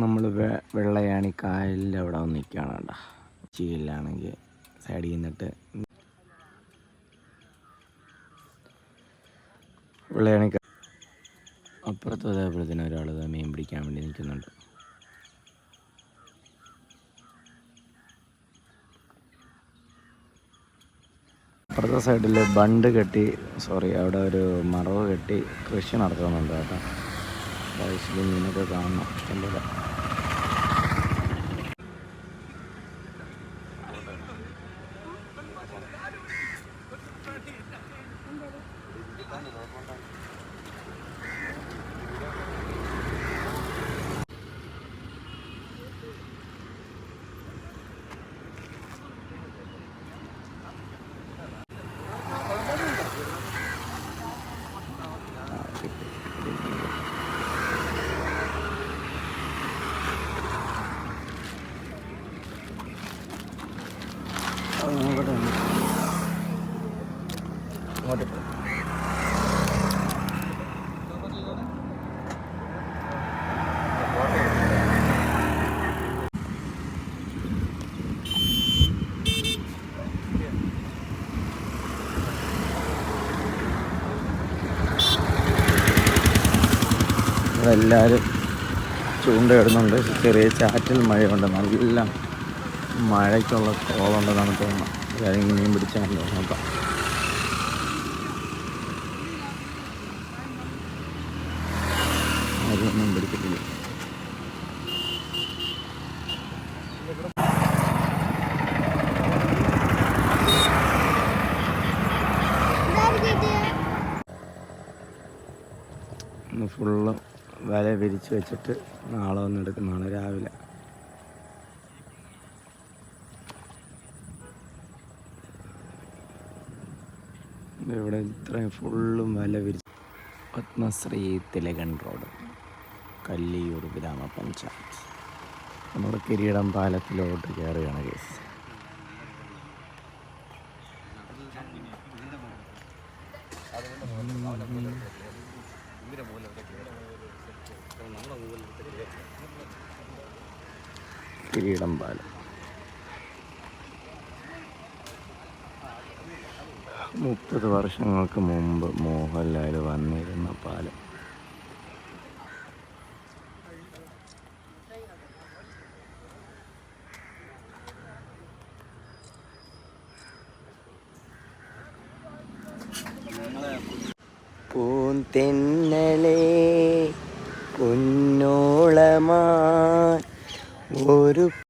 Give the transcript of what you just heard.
നമ്മൾ വെള്ളയാണി കായലിന്റെ അവിടെ വന്ന് നിൽക്കുകയാണ് കേട്ടോ. ചീലാണെങ്കിൽ സൈഡിൽ നിന്നിട്ട് വെള്ളയാണി അപ്പുറത്തും അതേപോലെ തന്നെ ഒരാൾ മീൻ പിടിക്കാൻ വേണ്ടി നിൽക്കുന്നുണ്ട് അപ്പുറത്തെ സൈഡിൽ ബണ്ട് കെട്ടി സോറി അവിടെ ഒരു മറവ് കെട്ടി കൃഷി നടത്തുന്നുണ്ട് കേട്ടോ. ആവശ്യത്തിൽ മീനൊക്കെ കാണണം. ഇഷ്ടംപോലെ അത് നോക്കട്ടെ ഒന്ന്. അങ്ങോട്ട് എല്ലാവരും ചൂണ്ടയിടുന്നുണ്ട് ചെറിയ ചാറ്റൽ മഴയുണ്ട്. നല്ല മഴയ്ക്കുള്ള കോളുണ്ടെന്നാണ് തോന്നുന്നത്. എല്ലാവരും മീൻ പിടിച്ചാൽ നോക്കാം. അതൊന്നും പിടിക്കത്തില്ല. ഫുള്ള് വല വിരിച്ച് വെച്ചിട്ട് നാളെ വന്ന് എടുക്കുന്നതാണ് രാവിലെ. ഇവിടെ ഇത്രയും ഫുള്ളും വല വിരിച്ച് പത്മശ്രീ തിലകൻ റോഡ് കല്ലിയൂർ ഗ്രാമപഞ്ചായത്ത്. നമ്മൾ കിരീടം പാലത്തിലോട്ട് കയറുകയാണ് കേസ്. കിരീടം പാലം. മുപ്പത് വർഷങ്ങൾക്ക് മുമ്പ് മോഹൻലാൽ വന്നിരുന്ന പാലം. പൂന്തെന്നലേ കുന്നോളമാ ഒരു